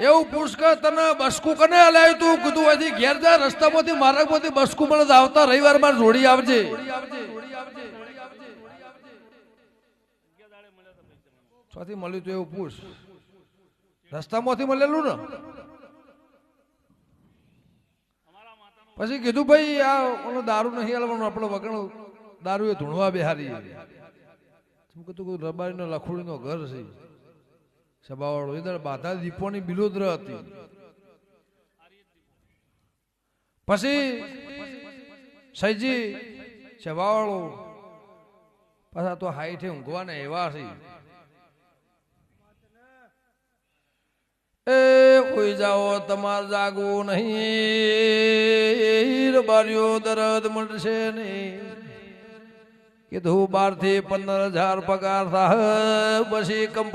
એવું પૂછ તને બસકું કને હલાવ્યું તું? ઘેર જા, રસ્તામાંથી, માર્ગમાંથી બસકું આવતા રવિવારમાં જોડી મળ્યું રસ્તામાંથી મળેલું ને? પછી કીધું, ભાઈ, આ ઓલો દારૂ નહીં હલવાનું આપણો વગણ દારૂ એ ધૂણવા બેહારી શું કીધું રબારીનો લખોડીનો ઘર છે. સભાવાળો એ બાધા દીપોની બિલોદર હતી. પછી સૈજી સભાવાળો પાછા તો હાઈઠે ઊંઘવાના એવા છે. એ કોઈ જાઓ, તમાર જાગવું નહીં. બારીઓ દરદ મળશે નહીં. કીધું બારથી પંદર હજાર પગાર સાહેબ, પછી કંપની